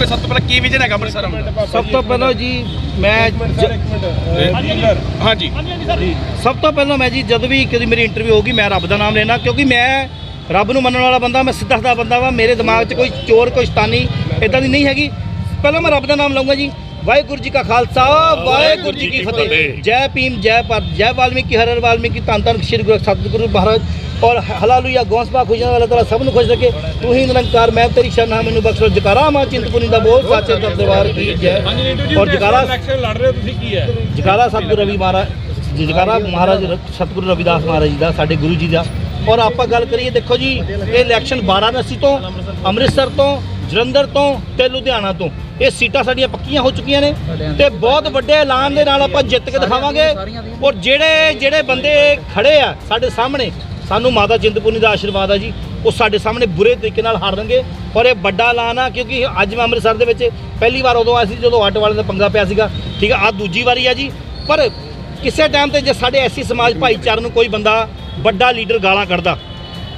ਸਭ ਤੋਂ ਪਹਿਲਾਂ ਕੀ ਵਿਜਨ ਹੈਗਾ ਅੰਮ੍ਰਿਤਸਰ ਦਾ ਸਭ ਤੋਂ ਪਹਿਲਾਂ ਜੀ ਮੈਂ ਜ- ਹਾਂਜੀ। ਸਭ ਤੋਂ ਪਹਿਲਾਂ ਮੈਂ ਜੀ ਜਦ ਵੀ ਕਦੀ ਮੇਰੀ ਇੰਟਰਵਿਊ ਹੋਗੀ ਮੈਂ ਰੱਬ ਦਾ ਨਾਮ ਲੈਣਾ ਕਿਉਂਕਿ ਮੈਂ ਰੱਬ ਨੂੰ ਮੰਨਣ ਵਾਲਾ ਬੰਦਾ ਮੈਂ ਸਿੱਧਾ ਦਾ ਬੰਦਾ ਵਾ ਮੇਰੇ ਦਿਮਾਗ 'ਚ ਕੋਈ ਚੋਰ ਕੋਈ ਸ਼ਤਾਨੀ ਇਦਾਂ ਦੀ ਨਹੀਂ ਹੈਗੀ। ਪਹਿਲਾਂ ਮੈਂ ਰੱਬ ਦਾ ਨਾਮ ਲਵਾਂਗਾ ਜੀ। ਵਾਹਿਗੁਰੂ ਜੀ ਕਾ ਖਾਲਸਾ ਵਾਹਿਗੁਰੂ ਜੀ ਕੀ ਫਤਿਹ। ਜੈ ਭੀਮ ਜੈ ਭਾਰਤ ਜੈ ਵਾਲਮੀਕੀ ਹਰ ਹਰ ਵਾਲਮੀਕੀ ਧੰਨ ਧੰਨ ਸ਼੍ਰੀ ਗੁਰੂ ਸਤਿਗੁਰੂ ਮਹਾਰਾਜ। ਔਰ ਹਲਾਲੂਆ ਗੌਂਸਪਾ ਖੁਸ਼ੀਆਂ ਵਾਲਾ ਤਾਲਾ ਸਭ ਨੂੰ ਖੁਸ਼ ਰੱਖੇ। ਤੂੰ ਹੀ ਨਿਰੰਕਾਰ ਮੈਂ ਤੇਰੀ ਸ਼ਰਨ ਹਾਂ ਮੈਨੂੰ ਬਖਸ਼ੋ। ਜਕਾਰਾ ਮਾ ਚਿੰਤਪੁਰਨੀ ਦਾ ਬੋਲ ਸਾਚੇ ਦਰਬਾਰ ਕੀ ਜੈ। ਔਰ ਜਕਾਰਾ ਇਲੈਕਸ਼ਨ ਲੜ ਰਹੇ ਹੋ ਤੁਸੀਂ ਕੀ ਹੈ? ਜਕਾਰਾ ਸਤਿਗੁਰੂ ਰਵੀ ਮਹਾਰਾਜ ਜਕਾਰਾ ਮਹਾਰਾਜ ਸਤਿਗੁਰੂ ਰਵਿਦਾਸ ਮਹਾਰਾਜ ਜੀ ਦਾ ਸਾਡੇ ਗੁਰੂ ਜੀ ਦਾ। ਔਰ ਆਪਾਂ ਗੱਲ ਕਰੀਏ ਦੇਖੋ ਜੀ ਇਹ ਇਲੈਕਸ਼ਨ ਵਾਰਾਣਸੀ ਤੋਂ ਅੰਮ੍ਰਿਤਸਰ ਤੋਂ ਜਲੰਧਰ ਤੋਂ ਤੇ ਲੁਧਿਆਣਾ ਤੋਂ। ਇਹ ਸੀਟਾਂ ਸਾਡੀਆਂ ਪੱਕੀਆਂ ਹੋ ਚੁੱਕੀਆਂ ਨੇ ਤੇ ਬਹੁਤ ਵੱਡੇ ਐਲਾਨ ਦੇ ਨਾਲ ਆਪਾਂ ਜਿੱਤ ਕੇ ਦਿਖਾਵਾਂਗੇ। ਔਰ ਜਿਹੜੇ ਜਿਹੜੇ ਬੰਦੇ ਖੜੇ ਆ ਸਾਡੇ ਸਾਹਮਣੇ ਸਾਨੂੰ ਮਾਤਾ ਚਿੰਤਪੁਰਨੀ ਦਾ ਆਸ਼ੀਰਵਾਦ ਆ ਜੀ। ਉਹ ਸਾਡੇ ਸਾਹਮਣੇ ਬੁਰੇ ਤਰੀਕੇ ਨਾਲ ਹਾਰਨਗੇ ਔਰ ਇਹ ਵੱਡਾ ਐਲਾਨ ਆ, ਕਿਉਂਕਿ ਅੱਜ ਮੈਂ ਅੰਮ੍ਰਿਤਸਰ ਦੇ ਵਿੱਚ ਪਹਿਲੀ ਵਾਰ ਉਦੋਂ ਆਇਆ ਸੀ, ਜਦੋਂ ਆਟੋ ਵਾਲਿਆਂ ਦਾ ਪੰਗਾ ਪਿਆ ਸੀਗਾ। ਠੀਕ ਆ ਆ ਦੂਜੀ ਵਾਰੀ ਆ ਜੀ। ਪਰ ਕਿਸੇ ਟਾਈਮ ਤੇ ਜੇ ਸਾਡੇ ਐਸੀ ਸਮਾਜ ਭਾਈਚਾਰੇ ਨੂੰ ਕੋਈ ਬੰਦਾ ਵੱਡਾ ਲੀਡਰ ਗਾਲਾਂ ਕੱਢਦਾ,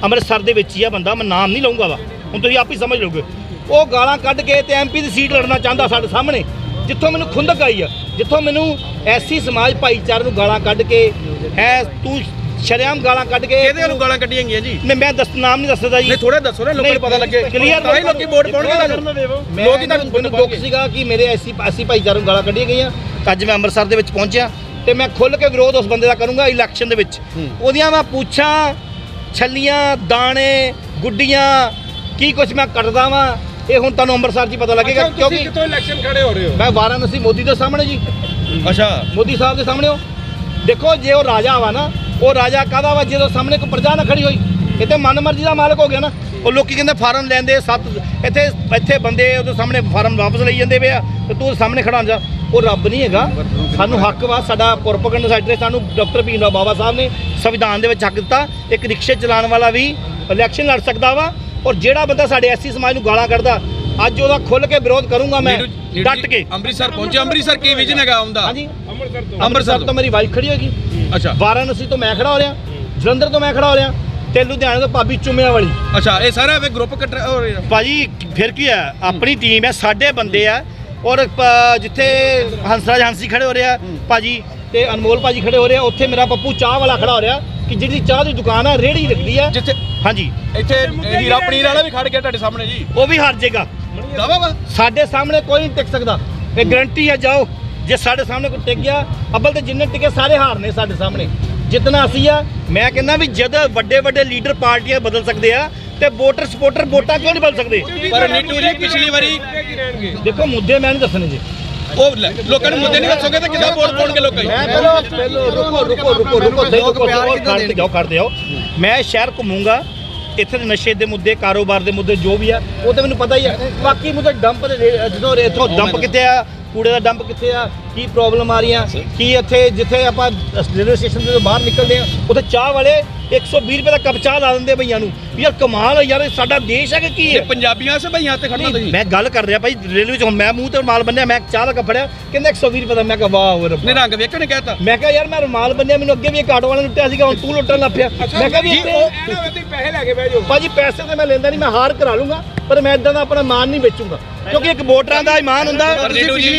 ਅੰਮ੍ਰਿਤਸਰ ਦੇ ਵਿੱਚ ਹੀ ਆ ਬੰਦਾ, ਮੈਂ ਨਾਮ ਨਹੀਂ ਲਵਾਂਗਾ ਵਾ। ਹੁਣ ਤੁਸੀਂ ਆਪ ਹੀ ਸਮਝ ਲਓਗੇ। ਉਹ ਗਾਲਾਂ ਕੱਢ ਕੇ ਤੇ ਐਮਪੀ ਦੀ ਸੀਟ ਲੜਨਾ ਚਾਹੁੰਦਾ ਸਾਡੇ ਸਾਹਮਣੇ, ਜਿੱਥੋਂ ਮੈਨੂੰ ਖੁੰਦਕ ਆਈ ਆ, ਜਿੱਥੋਂ ਮੈਨੂੰ ਐਸੀ ਸਮਾਜ ਭਾਈਚਾਰੇ ਨੂੰ ਗਾਲਾਂ ਕੱਢ ਕੇ ਹੈ ਤੂੰ ਸ਼ਰੇਆਮ ਗਾਲਾਂ ਕੱਢ ਕੇ ਕਿਹਦੇ ਵੱਲੋਂ ਗਾਲਾਂ ਕੱਢੀਆਂ ਗਈਆਂ ਜੀ? ਨਹੀਂ ਮੈਂ ਦੱਸ ਨਾਮ ਨਹੀਂ ਦੱਸਦਾ ਜੀ। ਨਹੀਂ ਥੋੜਾ ਦੱਸੋ ਨਾ ਲੋਕਾਂ ਨੂੰ ਪਤਾ ਲੱਗੇ। ਕਲੀਅਰ ਤਾਂ ਹੀ ਲੋਕੀ ਵੋਟ ਪਾਉਣਗੇ ਤੁਹਾਨੂੰ। ਲੋਕ ਹੀ ਇਹਨਾਂ ਤੁਹਾਨੂੰ ਨੂੰ ਦੁੱਖ ਸੀਗਾ ਕਿ ਮੇਰੇ ਐਸੀ ਐਸੀ ਭਾਈਚਾਰੇ ਨੂੰ ਗਾਲਾਂ ਕੱਢੀਆਂ ਗਈਆਂ। ਤਾਂ ਅੱਜ ਮੈਂ ਅੰਮ੍ਰਿਤਸਰ ਦੇ ਵਿੱਚ ਪਹੁੰਚਿਆ ਤੇ ਮੈਂ ਖੁੱਲ ਕੇ ਵਿਰੋਧ ਉਸ ਬੰਦੇ ਦਾ ਕਰੂੰਗਾ ਇਲੈਕਸ਼ਨ ਦੇ ਵਿੱਚ। ਉਹਦੀਆਂ ਮੈਂ ਪੁੱਛਾਂ ਛੱਲੀਆਂ ਦਾਣੇ ਗੁੱਡੀਆਂ ਕੀ ਕੁਝ ਮੈਂ ਕੱਟਦਾ ਵਾਂ ਇਹ ਹੁਣ ਤੁਹਾਨੂੰ ਅੰਮ੍ਰਿਤਸਰ 'ਚ ਪਤਾ ਲੱਗੇਗਾ ਕਿਉਂਕਿ ਕਿਤੋਂ ਇਲੈਕਸ਼ਨ ਖੜੇ ਹੋ ਰਹੇ ਹੋ? ਮੈਂ ਵਾਰਾਣਸੀ ਮੋਦੀ ਦੇ ਸਾਹਮਣੇ ਜੀ। ਅੱਛਾ। ਮੋਦੀ ਸਾਹਿਬ ਦੇ ਸਾਹਮਣੇ ਹੋ। ਦੇਖੋ ਜੇ ਉਹ ਰਾਜਾ ਵਾ ਨਾ ਉਹ ਰਾਜਾ ਕਾਹਦਾ ਵਾ? ਜਦੋਂ ਸਾਹਮਣੇ ਕੋਈ ਪ੍ਰਜਾ ਨਾ ਖੜੀ ਹੋਈ ਇਹ ਤੇ ਮਨਮਰਜ਼ੀ ਦਾ ਮਾਲਕ ਹੋ ਗਿਆ ਨਾ ਉਹ ਲੋਕੀ ਕਹਿੰਦੇ ਫਾਰਮ ਲੈਂਦੇ ਸੱਤ ਇੱਥੇ ਇੱਥੇ ਬੰਦੇ ਉਹਦੇ ਸਾਹਮਣੇ ਫਾਰਮ ਵਾਪਸ ਲਈ ਜਾਂਦੇ ਵੇ ਆ ਤੇ ਤੂੰ ਸਾਹਮਣੇ ਖੜਾ ਜਾ। ਉਹ ਰੱਬ ਨਹੀਂ ਹੈਗਾ। ਸਾਨੂੰ ਹੱਕ ਵਾ ਸਾਡਾ ਪ੍ਰੋਪਗੈਂਡਾ ਸਾਈਡ ਸਾਨੂੰ ਡਾਕਟਰ ਭੀਮ ਰਾਓ ਬਾਬਾ ਸਾਹਿਬ ਨੇ ਸੰਵਿਧਾਨ ਦੇ ਵਿੱਚ ਹੱਕ ਦਿੱਤਾ। ਇੱਕ ਰਿਕਸ਼ੇ ਚਲਾਉਣ ਵਾਲਾ ਵੀ ਇਲੈਕਸ਼ਨ ਲੜ ਸਕਦਾ ਵਾ ਔਰ ਜਿਹੜਾ ਬੰਦਾ ਸਾਡੇ ਐਸੀ ਸਮਾਜ ਨੂੰ ਗਾਲਾਂ ਕੱਢਦਾ ਅੱਜ ਉਹਦਾ ਖੁੱਲ ਕੇ ਵਿਰੋਧ ਕਰੂੰਗਾ ਮੈਂ ਡਟ ਕੇ। ਅੰਮ੍ਰਿਤਸਰ ਪਹੁੰਚੇ ਅੰਮ੍ਰਿਤਸਰ ਕੀ ਵਿਜਨ ਹੈਗਾ ਆਉਂਦਾ ਹਾਂਜੀ। ਅੰਮ੍ਰਿਤਸਰ ਤੋਂ। ਅੰਮ੍ਰਿਤਸਰ ਤੋਂ ਮੇਰੀ ਵਾਈਫ ਖੜੀ ਹੋਗੀ ਅੱਛਾ। ਵਾਰਾਣਸੀ ਤੋਂ ਮੈਂ ਖੜਾ ਹੋ ਰਿਹਾ ਜਲੰਧਰ ਤੋਂ ਮੈਂ ਖੜਾ ਹੋ ਰਿਹਾ ਤੇ ਲੁਧਿਆਣੇ ਤੋਂ ਭਾਬੀ ਚੁੰਮਿਆਂ ਵਾਲੀ। ਅੱਛਾ ਇਹ ਸਾਰਾ ਵੇ ਗਰੁੱਪ ਕੱਟ ਹੋ ਰਿਹਾ ਭਾਜੀ ਫਿਰ ਕੀ ਹੈ ਆਪਣੀ ਟੀਮ ਹੈ ਸਾਡੇ ਬੰਦੇ ਆ। ਔਰ ਜਿੱਥੇ ਹੰਸਰਾਜ ਹੰਸੀ ਖੜੇ ਹੋ ਰਿਹਾ ਭਾਜੀ ਤੇ ਅਨਮੋਲ ਭਾਜੀ ਖੜੇ ਹੋ ਰਿਹਾ ਉੱਥੇ ਮੇਰਾ ਪੱਪੂ ਚਾਹ ਵਾਲਾ ਖੜਾ ਹੋ ਰਿਹਾ ਕਿ ਜਿਹੜੀ ਚਾਹ ਦੀ ਦੁਕਾਨ ਆ ਰੇੜੀ ਲੱਗਦੀ ਆ। ਜਿੱਥੇ ਹਾਂਜੀ। ਇੱਥੇ ਹੀਰਾ ਪਨੀਰ ਵਾਲਾ ਵੀ ਖੜ ਗਿਆ ਤੁਹਾਡੇ ਸਾਹਮਣੇ ਜੀ। ਉਹ ਵੀ ਹਾਰ ਜਾਏਗਾ ਦਾਵਾ ਵਾ ਸਾਡੇ ਸਾਹਮਣੇ ਕੋਈ ਨਹੀਂ ਟਿਕ ਸਕਦਾ। ਇਹ ਗਰੰਟੀ ਹੈ ਜਾਓ। ਜੇ ਸਾਡੇ ਸਾਹਮਣੇ ਕੋਈ ਟਿਕ ਗਿਆ ਅੱਬਲ ਤੇ ਜਿੰਨੇ ਟਿਕੇ ਸਾਰੇ ਹਾਰਨੇ ਸਾਡੇ ਸਾਹਮਣੇ। ਜਿੱਤਣਾ ਅਸੀਂ ਆ ਮੈਂ ਕਹਿੰਦਾ ਵੀ ਜਦ ਵੱਡੇ ਵੱਡੇ ਲੀਡਰ ਪਾਰਟੀਆਂ ਬਦਲ ਸਕਦੇ ਆ ਤੇ ਵੋਟਰ ਸਪੋਰਟਰ ਵੋਟਾਂ ਕਿਉਂ ਨਹੀਂ ਬਦਲ ਸਕਦੇ? ਪਰ ਨੀਟੂ ਜੀ ਪਿਛਲੀ ਵਾਰੀ ਕੀ ਦੇਖੋ ਮੁੱਦੇ ਮੈਂ ਨਹੀਂ ਦੱਸਣੇ ਜੀ। ਉਹ ਲੋਕਾਂ ਨੂੰ ਮੁੱਦੇ ਨਹੀਂ ਦੱਸੋਗੇ ਤਾਂ ਕਿੱਦਾਂ ਵੋਟ ਪਾਉਣਗੇ ਲੋਕਾਂ? ਮੈਂ ਪਹਿਲਾਂ ਪਹਿਲਾਂ ਰੁਕੋ ਰੁਕੋ ਰੁਕੋ ਰੁਕੋ ਦੇ ਰੁਕੋ ਖੜਦੇ ਜਾਓ ਖੜਦੇ ਜਾਓ। ਮੈਂ ਸ਼ਹਿਰ ਘੁੰਮੂੰਗਾ ਇੱਥੇ ਦੇ ਨਸ਼ੇ ਦੇ ਮੁੱਦੇ ਕਾਰੋਬਾਰ ਦੇ ਮੁੱਦੇ ਜੋ ਵੀ ਆ ਉਹ ਤਾਂ ਮੈਨੂੰ ਪਤਾ ਹੀ ਆ। ਬਾਕੀ ਮੁੱਦੇ ਡੰਪ ਦੇ ਜਦੋਂ ਇੱਥੋਂ ਡੰਪ ਕਿੱਥੇ ਆ ਕੂੜੇ ਦਾ ਡੰਪ ਕਿੱਥੇ ਆ? ਕੀ ਪ੍ਰੋਬਲਮ ਆ ਰਹੀਆਂ? ਕੀ ਇੱਥੇ ਜਿੱਥੇ ਆਪਾਂ ਰੇਲਵੇ ਸਟੇਸ਼ਨ ਤੋਂ ਬਾਹਰ ਨਿਕਲਦੇ ਆ ਉੱਥੇ ਚਾਹ ਵਾਲੇ 120 ਰੁਪਏ ਦਾ ਕੱਪ ਚਾਹ ਲਾ ਦਿੰਦੇ ਭਈਆਂ ਨੂੰ। ਯਾਰ ਕਮਾਲ ਹੈ ਯਾਰ ਇਹ ਸਾਡਾ ਦੇਸ਼ ਹੈ ਕਿ ਕੀ ਹੈ? ਪੰਜਾਬੀਆਂ ਸੇ ਭਈਆਂ ਤੇ ਖੜਨਾ ਤੁਸੀਂ। ਮੈਂ ਗੱਲ ਕਰ ਰਿਹਾ ਭਾਈ ਰੇਲਵੇ ਚ ਮੈਂ ਮੂੰਹ ਤੇ ਰੁਮਾਲ ਬੰਨਿਆ ਮੈਂ ਚਾਹ ਦਾ ਕੱਪ ਫੜਿਆ ਕਹਿੰਦੇ 120 ਰੁਪਏ ਦਾ। ਮੈਂ ਕਿਹਾ ਵਾਹ ਓਏ ਰੱਬਾ। ਨੇ ਰੰਗ ਵੇਖਣ ਕਹਿਤਾ। ਮੈਂ ਕਿਹਾ ਯਾਰ ਮੈਂ ਰੁਮਾਲ ਬੰਨਿਆ ਮੈਨੂੰ ਅੱਗੇ ਵੀ ਇੱਕ ਆਟੋ ਵਾਲੇ ਨੇ ਲੁੱਟਿਆ ਸੀਗਾ ਹੁਣ ਤੂੰ ਲੁੱਟਣ ਲੱਗ ਪਿਆ। ਮੈਂ ਕਿਹਾ ਵੀ ਵਿੱਚ ਪੈਸੇ ਲੈ ਕੇ ਬਹਿ ਜਾਓ। ਭਾਜੀ ਪੈਸੇ ਤੇ ਮੈਂ ਲੈਂਦਾ ਨਹੀਂ ਮੈਂ ਹਾਰ ਕਰਾ ਲੂੰਗਾ ਪਰ ਮੈਂ ਇਦਾਂ ਦਾ ਆਪਣਾ ਮਾਨ ਨਹੀਂ ਵੇਚੂੰਗਾ। ਕਿਉਂਕਿ ਇੱਕ ਵੋਟਰਾਂ ਦਾ ਇਮਾਨ ਹੁੰਦਾ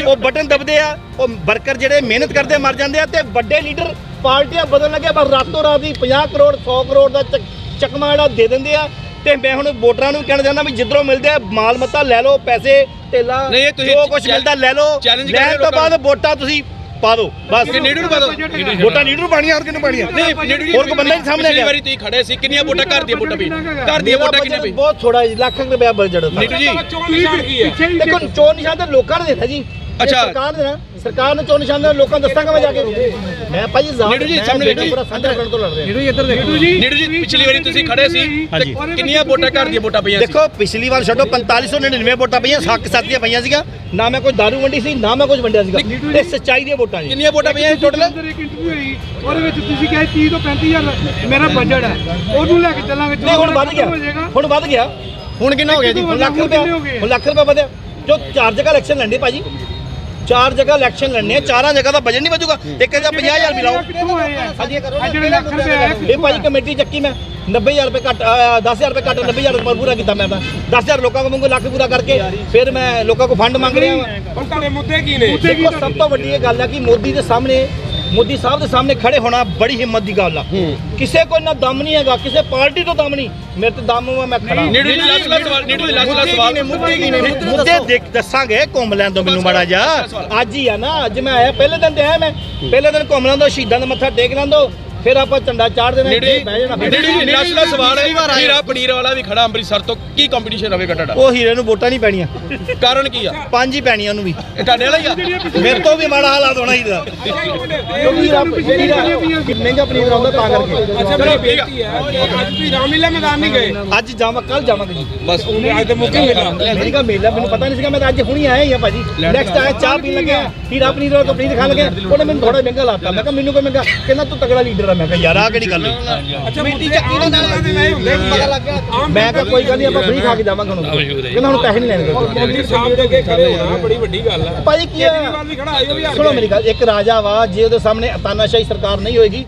ਉਹ ਬਟਨ ਦਬਦੇ ਆ ਉਹ ਵਰਕਰ ਜਿਹੜੇ ਮਿਹਨਤ ਕਰਦੇ ਮਰ ਜਾਂਦੇ ਆ ਤੇ ਵੱਡੇ ਲੀਡਰ ਪਾਰਟੀਆਂ ਬਦਲਣ ਲੱਗੇ ਪਰ ਰਾਤੋਂ ਰਾਤ ਹੀ 50 ਕਰੋੜ 100 ਕਰੋੜ ਦਾ ਚੱਕ- ਚਕਮਾ ਜਿਹੜਾ ਦੇ ਦਿੰਦੇ ਆ। ਤੇ ਮੈਂ ਹੁਣ ਵੋਟਰਾਂ ਨੂੰ ਵੀ ਕਹਿਣਾ ਚਾਹੁੰਦਾ ਵੀ ਜਿੱਧਰੋਂ ਮਿਲਦੇ ਆ ਮਾਲ ਮੱਤਾ ਲੈ ਲਓ ਪੈਸੇ ਤੁਸੀਂ ਜੋ ਕੁਝ ਮਿਲਦਾ ਲੈ ਲਓ। ਲੈਣ ਤੋਂ ਬਾਅਦ ਵੋਟਾਂ ਤੁਸੀਂ ਪਾ ਦਿਓ ਬਸ। ਕਿ ਨੀਟੂ ਨੂੰ ਪਾ ਦਿਓ? ਵੋਟਾਂ ਲੀਡਰ ਨੂੰ ਪਾਣੀਆਂ ਹੋਰ ਕਿਹਨੂੰ ਪਾਣੀਆਂ ਨਹੀਂ ਹੋਰ ਕੋਈ ਬੰਦਾ ਨਹੀਂ ਸਾਹਮਣੇ ਪਿਛਲੀ। ਵਾਰੀ ਤੁਸੀਂ ਖੜੇ ਸੀ ਕਿੰਨੀਆਂ ਵੋਟਾਂ ਘਰ ਦੀਆਂ ਵੋਟਾਂ ਪਈ ਘਰ ਦੀਆਂ ਵੋਟਾਂ ਬਜਟ ਪਈ ਬਹੁਤ ਥੋੜਾ ਜੀ ਲੱਖ ਰੁਪਏ ਬਜਟ ਦਾ ਨੀਟੂ ਜੀ। ਚੋਣ ਨਿਸ਼ਾਨ ਕੀ ਹੈ? ਦੇਖੋ ਚੋਣ ਨਿਸ਼ਾਨ ਤਾਂ ਲੋਕਾਂ ਨੇ ਦੇਣਾ ਜੀ। ਅੱਛਾ। ਸਰਕਾਰ ਨੇ ਨਾ ਸਰਕਾਰ ਨੇ ਚੋਣ ਨਿਸ਼ਾਨ ਦਾ ਲੋਕਾਂ ਨੂੰ ਦੱਸਾਂਗਾ ਮੈਂ ਜਾ ਕੇ? ਮੈਂ ਭਾਈ ਨੀਟੂ ਜੀ, ਸਾਹਮਣੇ ਵੇਖੀ। ਪੂਰਾ ਸਾਂਝਾ ਕਰਨ ਤੋਂ ਲੜ ਰਿਹਾ। ਨੀਟੂ ਜੀ ਪਿਛਲੀ ਵਾਰੀ ਤੁਸੀਂ ਖੜੇ ਸੀ। ਤੇ ਹਾਂਜੀ। ਕਿੰਨੀਆਂ ਵੋਟਾਂ ਘਰ ਦੀਆਂ ਵੋਟਾਂ ਪਈਆਂ ਸੀ? ਦੇਖੋ ਪਿਛਲੀ ਵਾਰ ਛੱਡੋ 4599 ਵੋਟਾਂ ਪਈਆਂ ਸੱਕ ਸਾਥੀਆਂ ਪਈਆਂ ਸੀਗਾ ਨਾ ਮੈਂ ਕੋਈ ਦਾਰੂ ਵੰਡੀ ਸੀ ਨਾ ਮੈਂ ਕੁਝ ਵੰਡਿਆ ਸੀਗਾ। ਇਹ ਸੱਚਾਈ ਦੀਆਂ ਵੋਟਾਂ ਜੀ। ਕਿੰਨੀਆਂ ਵੋਟਾਂ ਪਈਆਂ ਟੋਟਲ ਅੰਦਰ ਇੱਕ ਇੰਟਰਵਿਊ ਹੋਈ ਉਹਦੇ ਵਿੱਚ ਤੁਸੀਂ ਕਹੇ 30 ਤੋਂ 35000 ਮੇਰਾ ਬਜਟ ਹੈ। ਉਹਨੂੰ ਲੈ ਕੇ ਚੱਲਾਂਗੇ ਨਹੀਂ ਹੁਣ ਵੱਧ ਗਿਆ। ਹੁਣ ਵੱਧ ਗਿਆ। ਹੁਣ ਕਿੰਨਾ ਹੋ ਗਿਆ ਜੀ? ਹੁਣ ਲੱਖ ਰੁਪਏ ਹੁਣ ਲੱਖ ਰੁਪਏ ਵਧਿਆ। ਜੋ ਚਾਰ ਜਗ੍ਹਾ ਇਲੈਕਸ਼ਨ ਲੰਡੇ ਭਾਜੀ। ਚਾਰ ਜਗ੍ਹਾ ਇਲੈਕਸ਼ਨ ਲੜਨੇ ਆ ਚਾਰਾਂ ਜਗ੍ਹਾ ਦਾ ਬਜਟ ਨਹੀਂ ਵਜੂਗਾ ਇੱਕ ਇਹਦਾ 50000 ਵੀ ਲਾਓ। ਇਹ ਕਰੋ ਆ ਜਿਹੜੇ ਲੱਖ ਰੁਪਏ ਆਏ ਇਹ ਭਾਜੀ ਕਮੇਟੀ ਚੱਕੀ ਮੈਂ। 90000 ਰੁਪਏ ਘੱਟ ਅਹ, 10000 ਰੁਪਏ ਘੱਟ 90000 ਰੁਪਏ ਪੂਰਾ ਕੀਤਾ ਮੈਂ ਤਾਂ। 10000 ਲੋਕਾਂ ਕੋਲ ਮੰਗੋ ਲੱਖ ਪੂਰਾ ਕਰਕੇ ਫਿਰ ਮੈਂ ਲੋਕਾਂ ਕੋਲ ਫੰਡ ਮੰਗ ਰਿਹਾ ਹਾਂ ਹੁਣ ਤੁਹਾਡੇ ਮੁੱਦੇ ਕੀ ਨੇ? ਸਭ ਤੋਂ ਵੱਡੀ ਇਹ ਗੱਲ ਹੈ ਕਿ ਮੋਦੀ ਦੇ ਸਾਹਮਣੇ ਮੋਦੀ ਸਾਹਿਬ ਦੇ ਸਾਹਮਣੇ ਖੜੇ ਹੋਣਾ ਬੜੀ ਹਿੰਮਤ ਦੀ ਗੱਲ ਆ ਕਿਸੇ ਕੋਲ ਨਾ ਦਮ ਨਹੀਂ ਹੈਗਾ ਕਿਸੇ ਪਾਰਟੀ ਤੋਂ ਦਮ ਨਹੀਂ ਮੇਰੇ ਤੇ ਦਮ ਵਾ ਮੈਂ ਖੜਾ ਨੀਡੂ ਜੀ ਲਾਸਟ ਲਾਸਟ ਸਵਾਲ ਜੀ ਲਾਸਟ ਲਾਸਟ ਸਵਾਲ ਮੁੱਦੇ ਕੀ ਨੇ ਮੁੱਦੇ ਦੇਖ ਦੱਸਾਂਗੇ ਘੁੰਮ ਲੈਣ ਦੋ ਮੈਨੂੰ ਮਾੜਾ ਜਾ ਅੱਜ ਹੀ ਆ ਨਾ ਅੱਜ ਮੈਂ ਆਇਆ ਪਹਿਲੇ ਦਿਨ ਤੇ ਆਇਆ ਮੈਂ ਪਹਿਲੇ ਦਿਨ ਘੁੰਮ ਲੈਣ ਦੋ ਸ਼ਹੀਦਾਂ ਦਾ ਮੱਥਾ ਟੇਕ ਲੈਣ ਦੋ ਫਿਰ ਆਪਾਂ ਝੰਡਾ ਚਾੜ ਦੇਣਾ ਇੱਥੇ ਬਹਿ ਜਾਣਾ ਜੀ ਨੀਡੂ ਜੀ ਲਾਸਟ ਲਾਸਟ ਸਵਾਲ ਹੈ ਹੀਰਾ ਪਨੀਰ ਵਾਲਾ ਵੀ ਖੜਾ ਅੰਮ੍ਰਿਤਸਰ ਤੋਂ ਕੀ ਕੰਪੀਟੀਸ਼ਨ ਰਹੇਗਾ ਤੁਹਾਡਾ ਉਹ ਹੀਰੇ ਨੂੰ ਵੋਟਾਂ ਨਹੀਂ ਪੈਣੀਆਂ। ਕਾਰਨ ਕੀ ਆ? ਪੰਜ ਹੀ ਪੈਣੀਆਂ ਉਹਨੂੰ ਵੀ। ਇਹ ਤੁਹਾਡੇ ਵਾਲਾ ਹੀ ਆ? ਮੇਰੇ ਤੋਂ ਵੀ ਮਾੜਾ ਹਾਲਾਤ ਹੋਣਾ ਹੀ ਦਾ ਮਹਿੰਗਾ ਪਨੀਰ ਆਉਂਦਾ ਤਾਂ ਕਰਕੇ। ਚਲੋ ਠੀਕ ਆ। ਅੱਜ ਤੁਸੀਂ ਰਾਮਲੀਲਾ ਮੈਦਾਨ ਨਹੀਂ ਗਏ। ਅੱਜ ਜਾਵਾਂ ਕੱਲ ਜਾਵਾਂਗੇ ਜੀ। ਬਸ। ਅੱਜ ਤੇ ਮੁੱਕੇ ਮਿਲਾ ਮੇਰੀ ਮੇਲਾ ਮੈਨੂੰ ਪਤਾ ਨਹੀਂ ਸੀਗਾ ਮੈਂ ਤਾਂ ਅੱਜ ਹੁਣੀ ਆਇਆ ਹੀ ਆ ਭਾਜੀ। ਨੈਕਸਟ ਆਇਆ ਚਾਹ ਪੀਣ ਲੱਗਿਆ। ਹੀਰਾ ਪਨੀਰ ਵਾਲਾ ਪਨੀਰ ਖਾਣ ਲੱਗਿਆ ਉਹਨੇ ਮੈਨੂੰ ਥੋੜਾ ਮਹਿੰਗਾ ਲਾਤਾ। ਮੈਂ ਕਿਹਾ ਮੈਨੂੰ ਕੋਈ ਮਹਿੰਗਾ ਕਹਿੰਦਾ ਤੂੰ ਤਗੜਾ ਲੀਡਰ ਆ ਮੈਂ ਕਿਹਾ ਯਾਰ ਆ ਕਿਹੜੀ ਗੱਲ ਹੋਈ? ਅੱਛਾ ਲੋਕਾਂ ਦੇ ਨਹੀਂ ਹੁੰਦੇ ਪਤਾ ਲੱਗ ਗਿਆ। ਮੈਂ ਕਿਹਾ ਕੋਈ ਗੱਲ ਨਹੀਂ ਆਪਾਂ ਫ੍ਰੀ ਖਾ ਕੇ ਜਾਵਾਂਗੇ ਹੁਣ। ਕਹਿੰਦਾ ਹੁਣ ਪੈਸੇ ਨਹੀਂ ਲੈਣੇ। ਮੋਦੀ ਸਾਹਿਬ ਦੇ ਅੱਗੇ ਖੜੇ ਹੋਣਾ ਬੜੀ ਵੱਡੀ ਗੱਲ ਹੈ ਭਾਜੀ ਕੀ ਸੁਣੋ ਮੇਰੀ ਗੱਲ ਇੱਕ ਰਾਜਾ ਵਾ ਜੇ ਉਹਦੇ ਸਾਹਮਣੇ ਤਾਨਾਸ਼ਾਹੀ ਸਰਕਾਰ ਨਹੀਂ ਹੋਏਗੀ